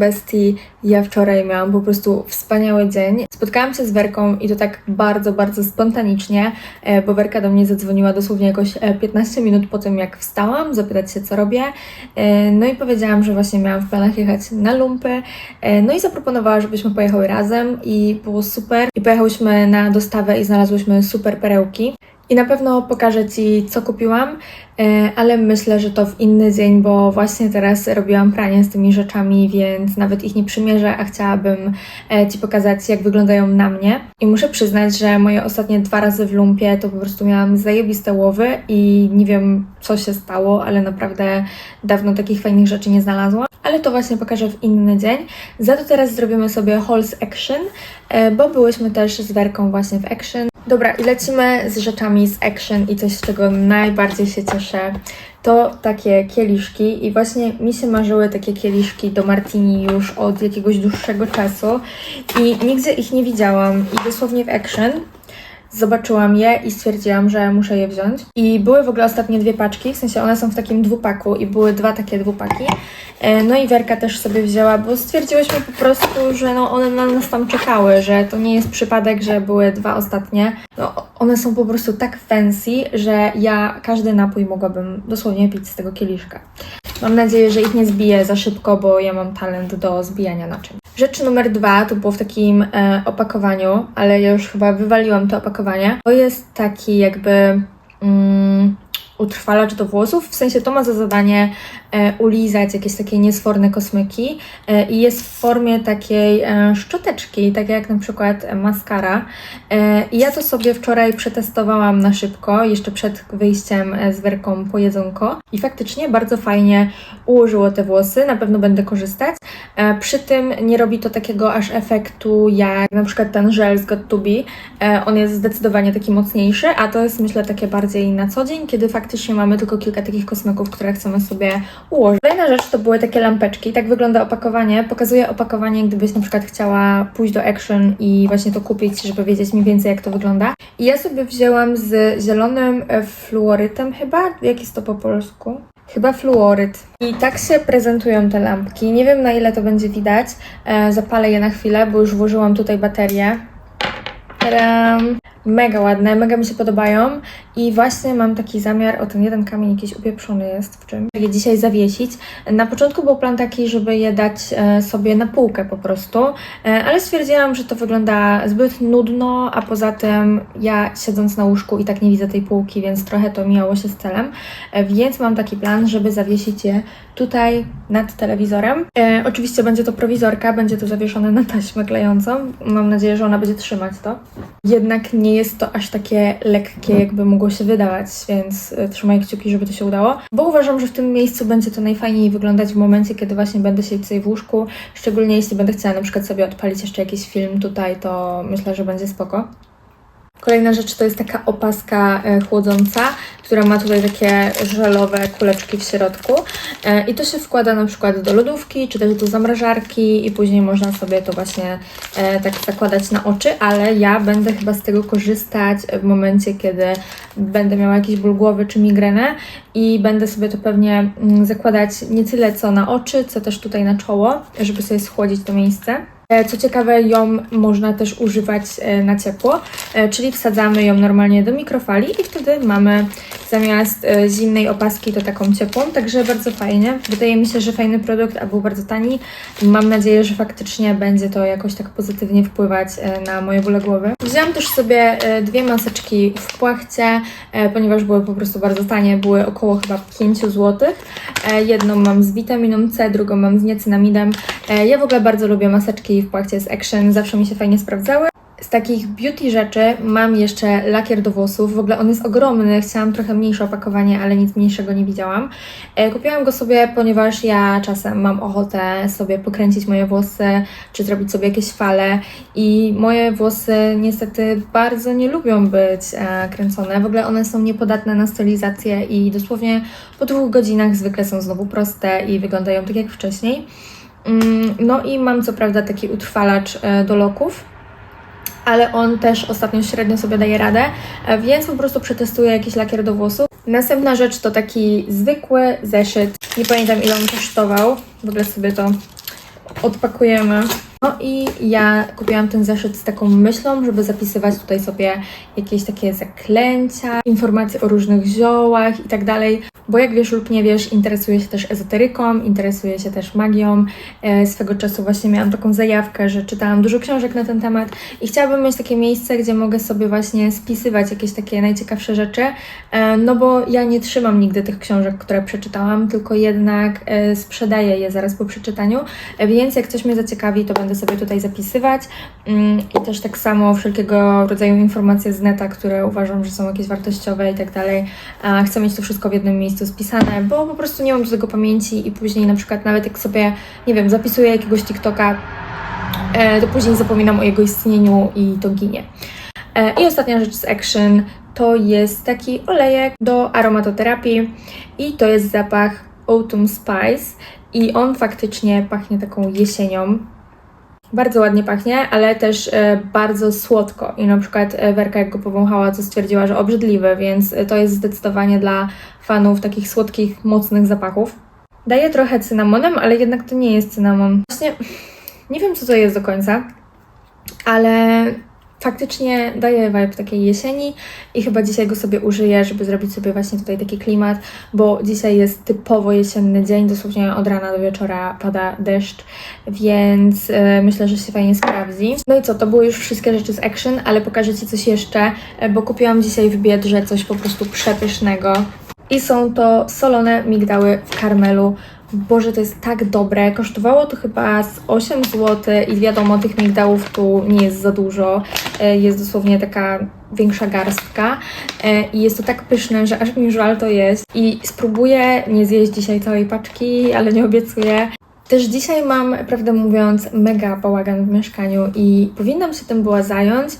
bestii, ja wczoraj miałam po prostu wspaniały dzień. Spotkałam się z Werką i to tak bardzo, bardzo spontanicznie, e, bo Werka do mnie zadzwoniła dosłownie jakoś e, 15 minut po tym, jak wstałam, zapytać się, co robię. E, No i powiedziałam, że właśnie miałam w planach jechać na lumpy. E, No i zaproponowała, żebyśmy pojechały razem i było super. I pojechałyśmy na dostawę i znalazłyśmy super perełki. I na pewno pokażę Ci, co kupiłam, e, ale myślę, że to w inny dzień, bo właśnie teraz robiłam pranie z tymi rzeczami, więc nawet ich nie przymierzę, a chciałabym e, Ci pokazać, jak wyglądają na mnie. I muszę przyznać, że moje ostatnie dwa razy w lumpie to po prostu miałam zajebiste łowy i nie wiem, co się stało, ale naprawdę dawno takich fajnych rzeczy nie znalazłam. Ale to właśnie pokażę w inny dzień. Za to teraz zrobimy sobie haul z Action, e, bo byłyśmy też z Werką właśnie w Action. Dobra, i lecimy z rzeczami z Action i coś, z czego najbardziej się cieszę. To takie kieliszki i właśnie mi się marzyły takie kieliszki do martini już od jakiegoś dłuższego czasu i nigdzie ich nie widziałam i dosłownie w Action zobaczyłam je i stwierdziłam, że muszę je wziąć. I były w ogóle ostatnie dwie paczki, w sensie one są w takim dwupaku i były dwa takie dwupaki. E, No i Werka też sobie wzięła, bo stwierdziłyśmy po prostu, że no one na nas tam czekały, że to nie jest przypadek, że były dwa ostatnie. No, one są po prostu tak fancy, że ja każdy napój mogłabym dosłownie pić z tego kieliszka. Mam nadzieję, że ich nie zbiję za szybko, bo ja mam talent do zbijania naczyń. Rzecz numer dwa to było w takim e, opakowaniu, ale ja już chyba wywaliłam to opakowanie. To jest taki jakby mm, utrwalacz do włosów, w sensie to ma za zadanie e, ulizać jakieś takie niesforne kosmyki e, i jest w formie takiej e, szczoteczki, tak jak na przykład maskara. E, I ja to sobie wczoraj przetestowałam na szybko, jeszcze przed wyjściem e, z werką po jedzonko i faktycznie bardzo fajnie ułożyło te włosy, na pewno będę korzystać. E, Przy tym nie robi to takiego aż efektu jak na przykład ten żel z Got. E, On jest zdecydowanie taki mocniejszy, a to jest myślę takie bardziej na co dzień, kiedy faktycznie mamy tylko kilka takich kosmeków, które chcemy sobie ułożyć. Kolejna rzecz to były takie lampeczki. Tak wygląda opakowanie. Pokazuję opakowanie, gdybyś na przykład chciała pójść do Action i właśnie to kupić, żeby wiedzieć mniej więcej jak to wygląda. I ja sobie wzięłam z zielonym e, fluorytem chyba. Jak jest to po polsku? Chyba fluoryt. I tak się prezentują te lampki. Nie wiem na ile to będzie widać. E, zapalę je na chwilę, bo już włożyłam tutaj baterię. Tadam! Mega ładne, mega mi się podobają i właśnie mam taki zamiar, o ten jeden kamień jakiś upieprzony jest w czym, je dzisiaj zawiesić. Na początku był plan taki, żeby je dać e, sobie na półkę po prostu, e, ale stwierdziłam, że to wygląda zbyt nudno, a poza tym ja siedząc na łóżku i tak nie widzę tej półki, więc trochę to mijało się z celem, e, więc mam taki plan, żeby zawiesić je tutaj nad telewizorem. E, oczywiście będzie to prowizorka, będzie to zawieszone na taśmę klejącą. Mam nadzieję, że ona będzie trzymać to. Jednak nie jest to aż takie lekkie, jakby mogło się wydawać, więc e, trzymaj kciuki, żeby to się udało. Bo uważam, że w tym miejscu będzie to najfajniej wyglądać w momencie, kiedy właśnie będę siedzieć sobie w łóżku. Szczególnie jeśli będę chciała na przykład sobie odpalić jeszcze jakiś film tutaj, to myślę, że będzie spoko. Kolejna rzecz to jest taka opaska e, chłodząca, która ma tutaj takie żelowe kuleczki w środku. E, I to się wkłada na przykład do lodówki, czy też do zamrażarki i później można sobie to właśnie e, tak zakładać na oczy, ale ja będę chyba z tego korzystać w momencie, kiedy będę miała jakiś ból głowy czy migrenę i będę sobie to pewnie mm, zakładać nie tyle co na oczy, co też tutaj na czoło, żeby sobie schłodzić to miejsce. E, Co ciekawe, ją można też używać e, na ciepło, e, czyli wsadzamy ją normalnie do mikrofali i wtedy mamy zamiast zimnej opaski to taką ciepłą, także bardzo fajnie. Wydaje mi się, że fajny produkt, a był bardzo tani. Mam nadzieję, że faktycznie będzie to jakoś tak pozytywnie wpływać na moje bóle głowy. Wzięłam też sobie dwie maseczki w płachcie, ponieważ były po prostu bardzo tanie, były około chyba 5 zł. Jedną mam z witaminą C, drugą mam z niacinamidem. Ja w ogóle bardzo lubię maseczki w płachcie z Action, zawsze mi się fajnie sprawdzały. Z takich beauty rzeczy mam jeszcze lakier do włosów. W ogóle on jest ogromny. Chciałam trochę mniejsze opakowanie, ale nic mniejszego nie widziałam. E, Kupiłam go sobie, ponieważ ja czasem mam ochotę sobie pokręcić moje włosy, czy zrobić sobie jakieś fale. I moje włosy niestety bardzo nie lubią być e, kręcone. W ogóle one są niepodatne na stylizację i dosłownie po dwóch godzinach zwykle są znowu proste i wyglądają tak jak wcześniej. Mm, No i mam co prawda taki utrwalacz e, do loków, ale on też ostatnio średnio sobie daje radę, e, więc po prostu przetestuję jakiś lakier do włosów. Następna rzecz to taki zwykły zeszyt. Nie pamiętam ile on kosztował. W ogóle sobie to odpakujemy. No i ja kupiłam ten zeszyt z taką myślą, żeby zapisywać tutaj sobie jakieś takie zaklęcia, informacje o różnych ziołach i tak dalej, bo jak wiesz lub nie wiesz, interesuję się też ezoteryką, interesuję się też magią. E, swego czasu właśnie miałam taką zajawkę, że czytałam dużo książek na ten temat i chciałabym mieć takie miejsce, gdzie mogę sobie właśnie spisywać jakieś takie najciekawsze rzeczy, e, no bo ja nie trzymam nigdy tych książek, które przeczytałam, tylko jednak e, sprzedaję je zaraz po przeczytaniu, więc jak coś mnie zaciekawi, to będę sobie tutaj zapisywać Mm, i też tak samo wszelkiego rodzaju informacje z neta, które uważam, że są jakieś wartościowe i tak dalej. Chcę mieć to wszystko w jednym miejscu spisane, bo po prostu nie mam do tego pamięci i później na przykład nawet jak sobie, nie wiem, zapisuję jakiegoś TikToka, e, to później zapominam o jego istnieniu i to ginie. E, I ostatnia rzecz z Action to jest taki olejek do aromatoterapii i to jest zapach Autumn Spice i on faktycznie pachnie taką jesienią. Bardzo ładnie pachnie, ale też e, bardzo słodko. I na przykład e, Werka, jak go powąchała, to stwierdziła, że obrzydliwy, więc to jest zdecydowanie dla fanów takich słodkich, mocnych zapachów. Daje trochę cynamonem, ale jednak to nie jest cynamon. Właśnie nie wiem, co to jest do końca, ale faktycznie daje vibe takiej jesieni i chyba dzisiaj go sobie użyję, żeby zrobić sobie właśnie tutaj taki klimat, bo dzisiaj jest typowo jesienny dzień, dosłownie od rana do wieczora pada deszcz, więc e, myślę, że się fajnie sprawdzi. No i co, to były już wszystkie rzeczy z Action, ale pokażę Ci coś jeszcze, e, bo kupiłam dzisiaj w Biedrze coś po prostu przepysznego. I są to solone migdały w karmelu. Boże, to jest tak dobre. Kosztowało to chyba z 8 zł i wiadomo, tych migdałów tu nie jest za dużo. E, Jest dosłownie taka większa garstka E, i jest to tak pyszne, że aż mi żal to jest. I spróbuję nie zjeść dzisiaj całej paczki, ale nie obiecuję. Też dzisiaj mam, prawdę mówiąc, mega bałagan w mieszkaniu i powinnam się tym była zająć,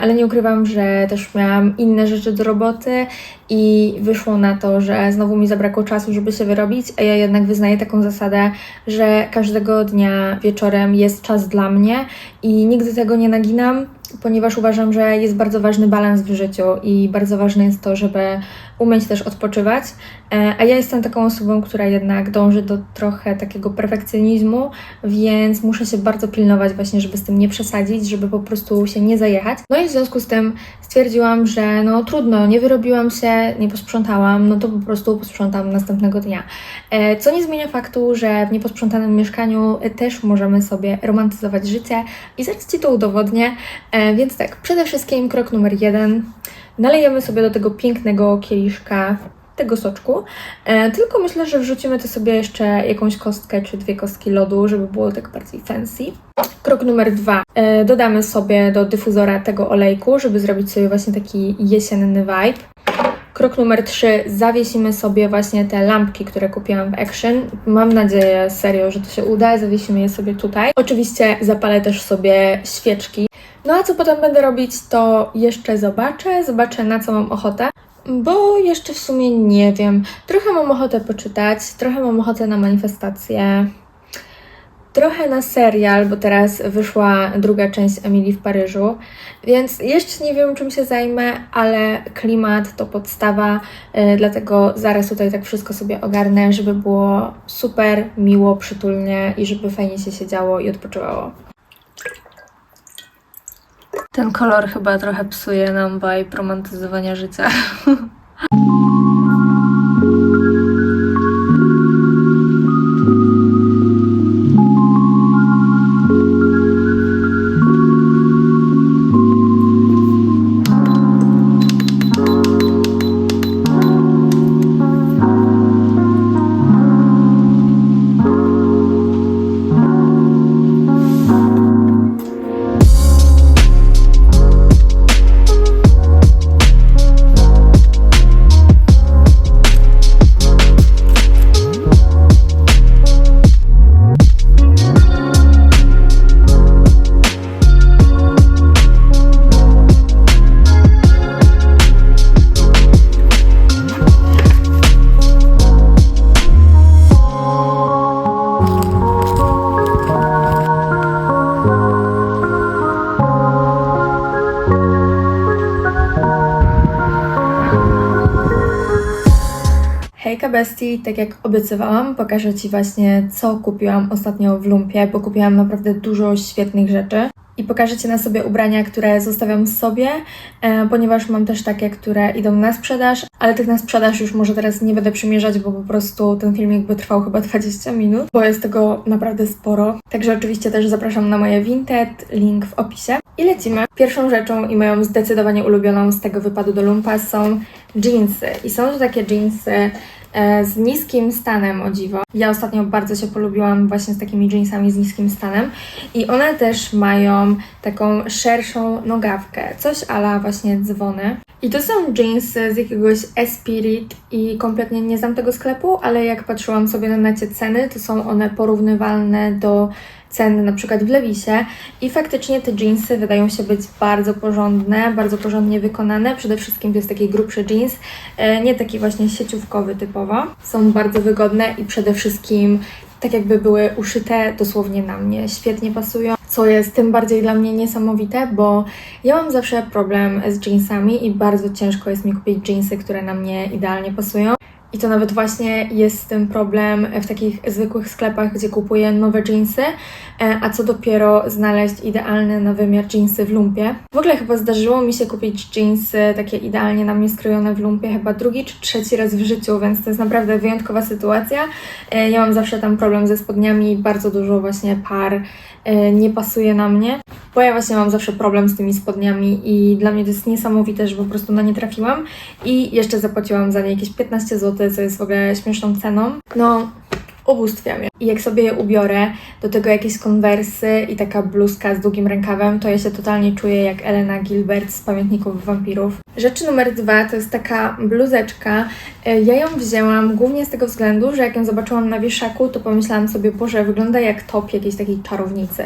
ale nie ukrywam, że też miałam inne rzeczy do roboty i wyszło na to, że znowu mi zabrakło czasu, żeby się wyrobić, a ja jednak wyznaję taką zasadę, że każdego dnia wieczorem jest czas dla mnie i nigdy tego nie naginam, ponieważ uważam, że jest bardzo ważny balans w życiu i bardzo ważne jest to, żeby umieć też odpoczywać. E, A ja jestem taką osobą, która jednak dąży do trochę takiego perfekcjonizmu, więc muszę się bardzo pilnować właśnie, żeby z tym nie przesadzić, żeby po prostu się nie zajechać. No i w związku z tym stwierdziłam, że no trudno, nie wyrobiłam się, nie posprzątałam, no to po prostu posprzątam następnego dnia. E, Co nie zmienia faktu, że w nieposprzątanym mieszkaniu też możemy sobie romantyzować życie i zaraz Ci to udowodnię. E, Więc tak, przede wszystkim krok numer jeden. Nalejemy sobie do tego pięknego kieliszka tego soczku. E, tylko myślę, że wrzucimy to sobie jeszcze jakąś kostkę czy dwie kostki lodu, żeby było tak bardziej fancy. Krok numer dwa. E, dodamy sobie do dyfuzora tego olejku, żeby zrobić sobie właśnie taki jesienny vibe. Krok numer trzy. Zawiesimy sobie właśnie te lampki, które kupiłam w Action. Mam nadzieję serio, że to się uda. Zawiesimy je sobie tutaj. Oczywiście zapalę też sobie świeczki. No a co potem będę robić, to jeszcze zobaczę. Zobaczę na co mam ochotę. Bo jeszcze w sumie nie wiem. Trochę mam ochotę poczytać, trochę mam ochotę na manifestację, trochę na serial, bo teraz wyszła druga część Emilii w Paryżu, więc jeszcze nie wiem czym się zajmę, ale klimat to podstawa, y, dlatego zaraz tutaj tak wszystko sobie ogarnę, żeby było super, miło, przytulnie i żeby fajnie się siedziało i odpoczywało. Ten kolor chyba trochę psuje nam vibe romantyzowania życia. Hejka Bestii, tak jak obiecywałam, pokażę Ci właśnie, co kupiłam ostatnio w Lumpie, bo kupiłam naprawdę dużo świetnych rzeczy. I pokażę Ci na sobie ubrania, które zostawiam sobie, e, ponieważ mam też takie, które idą na sprzedaż, ale tych na sprzedaż już może teraz nie będę przymierzać, bo po prostu ten filmik by trwał chyba 20 minut, bo jest tego naprawdę sporo. Także oczywiście też zapraszam na moje Vinted, link w opisie. I lecimy. Pierwszą rzeczą i moją zdecydowanie ulubioną z tego wypadu do lumpa są jeansy. I są to takie jeansy z niskim stanem, o dziwo. Ja ostatnio bardzo się polubiłam właśnie z takimi jeansami z niskim stanem i one też mają taką szerszą nogawkę, coś ala właśnie dzwony. I to są jeansy z jakiegoś Espirit i kompletnie nie znam tego sklepu, ale jak patrzyłam sobie na necie ceny, to są one porównywalne do cen na przykład w Levisie i faktycznie te jeansy wydają się być bardzo porządne, bardzo porządnie wykonane. Przede wszystkim to jest taki grubszy jeans, e, nie taki właśnie sieciówkowy typowo. Są bardzo wygodne i przede wszystkim tak jakby były uszyte dosłownie na mnie. Świetnie pasują, co jest tym bardziej dla mnie niesamowite, bo ja mam zawsze problem z jeansami i bardzo ciężko jest mi kupić jeansy, które na mnie idealnie pasują. I to nawet właśnie jest z tym problem w takich zwykłych sklepach, gdzie kupuję nowe jeansy, e, a co dopiero znaleźć idealne na wymiar jeansy w lumpie. W ogóle chyba zdarzyło mi się kupić jeansy takie idealnie na mnie skrojone w lumpie chyba drugi czy trzeci raz w życiu, więc to jest naprawdę wyjątkowa sytuacja. E, Ja mam zawsze tam problem ze spodniami, bardzo dużo właśnie par e, nie pasuje na mnie, bo ja właśnie mam zawsze problem z tymi spodniami i dla mnie to jest niesamowite, że po prostu na nie trafiłam i jeszcze zapłaciłam za nie jakieś 15 zł, co jest w ogóle śmieszną ceną. No, ubóstwiam je. I jak sobie je ubiorę, do tego jakieś konwersy i taka bluzka z długim rękawem, to ja się totalnie czuję jak Elena Gilbert z Pamiętników Wampirów. Rzecz numer dwa to jest taka bluzeczka. E, Ja ją wzięłam głównie z tego względu, że jak ją zobaczyłam na wieszaku, to pomyślałam sobie, Boże, wygląda jak top jakiejś takiej czarownicy.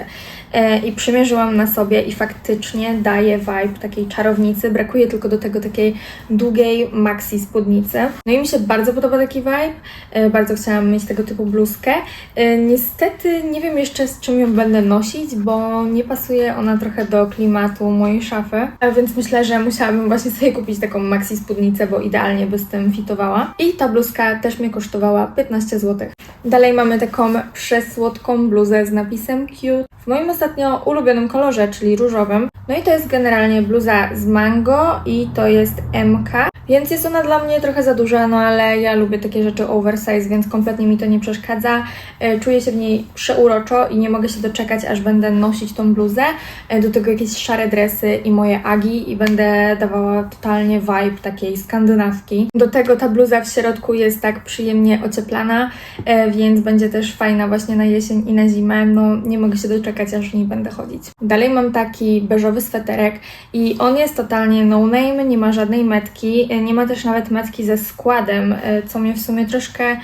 E, I przymierzyłam na sobie i faktycznie daje vibe takiej czarownicy. Brakuje tylko do tego takiej długiej maxi spódnicy. No i mi się bardzo podoba taki vibe. E, Bardzo chciałam mieć tego typu bluzkę. E, Niestety nie wiem jeszcze z czym ją będę nosić, bo nie pasuje ona trochę do klimatu mojej szafy. A więc myślę, że musiałabym właśnie sobie kupić taką maxi spódnicę, bo idealnie by z tym fitowała. I ta bluzka też mnie kosztowała 15 zł. Dalej mamy taką przesłodką bluzę z napisem cute. W moim ostatnio ulubionym kolorze, czyli różowym. No i to jest generalnie bluza z mango i to jest MK. Więc jest ona dla mnie trochę za duża, no ale ja lubię takie rzeczy oversize, więc kompletnie mi to nie przeszkadza. E, Czuję się w niej przeuroczo i nie mogę się doczekać, aż będę nosić tą bluzę. E, Do tego jakieś szare dresy i moje agi i będę dawała totalnie vibe takiej skandynawki. Do tego ta bluza w środku jest tak przyjemnie ocieplana, e, więc będzie też fajna właśnie na jesień i na zimę. No nie mogę się doczekać, aż będę chodzić. Dalej mam taki beżowy sweterek i on jest totalnie no name, nie ma żadnej metki, e, nie ma też nawet metki ze składem, e, co mnie w sumie troszkę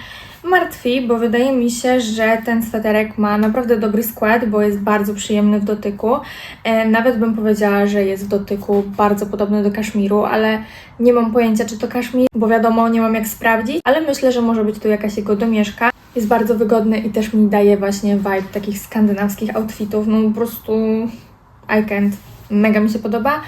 martwi, bo wydaje mi się, że ten sweterek ma naprawdę dobry skład, bo jest bardzo przyjemny w dotyku. E, Nawet bym powiedziała, że jest w dotyku bardzo podobny do kaszmiru, ale nie mam pojęcia, czy to kaszmir, bo wiadomo, nie mam jak sprawdzić, ale myślę, że może być tu jakaś jego domieszka. Jest bardzo wygodny i też mi daje właśnie vibe takich skandynawskich outfitów. No po prostu I can't. Mega mi się podoba.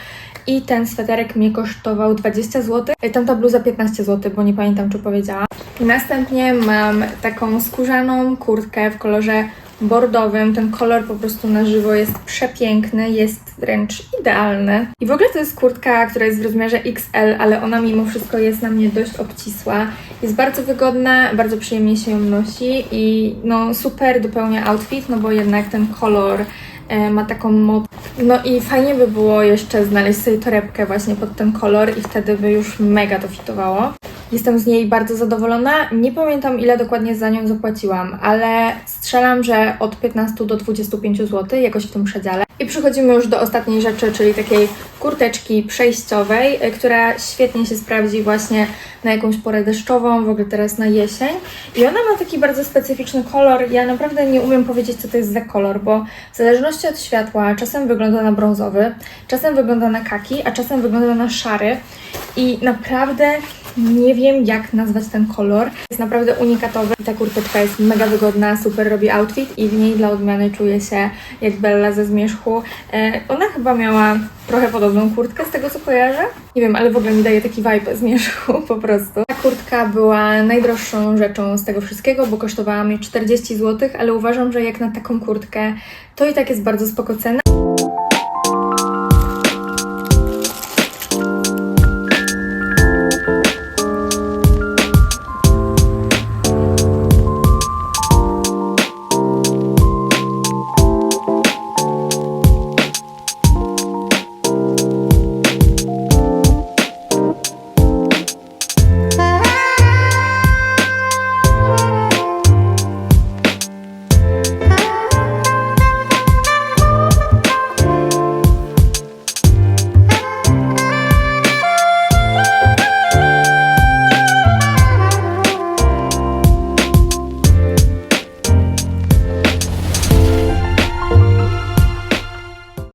I ten sweterek mnie kosztował 20 zł. Tamta bluza 15 zł, bo nie pamiętam, czy powiedziała. Następnie mam taką skórzaną kurtkę w kolorze bordowym. Ten kolor po prostu na żywo jest przepiękny, jest wręcz idealny. I w ogóle to jest kurtka, która jest w rozmiarze XL, ale ona mimo wszystko jest na mnie dość obcisła. Jest bardzo wygodna, bardzo przyjemnie się ją nosi i no super dopełnia outfit, no bo jednak ten kolor e, ma taką moc. No i fajnie by było jeszcze znaleźć sobie torebkę właśnie pod ten kolor i wtedy by już mega to fitowało. Jestem z niej bardzo zadowolona. Nie pamiętam ile dokładnie za nią zapłaciłam, ale strzelam, że od 15 do 25 zł, jakoś w tym przedziale. I przechodzimy już do ostatniej rzeczy, czyli takiej kurteczki przejściowej, y, która świetnie się sprawdzi właśnie na jakąś porę deszczową, w ogóle teraz na jesień. I ona ma taki bardzo specyficzny kolor. Ja naprawdę nie umiem powiedzieć, co to jest za kolor, bo w zależności od światła czasem wygląda na brązowy, czasem wygląda na kaki, a czasem wygląda na szary. i naprawdę nie wiem jak nazwać ten kolor. Jest naprawdę unikatowy. Ta kurteczka jest mega wygodna, super robi outfit i w niej dla odmiany czuję się jak Bella ze Zmierzchu. E, ona chyba miała trochę podobną kurtkę z tego co kojarzę. Nie wiem, ale w ogóle mi daje taki vibe Zmierzchu po prostu. Ta kurtka była najdroższą rzeczą z tego wszystkiego, bo kosztowała mnie 40 zł, ale uważam, że jak na taką kurtkę to i tak jest bardzo spoko cena.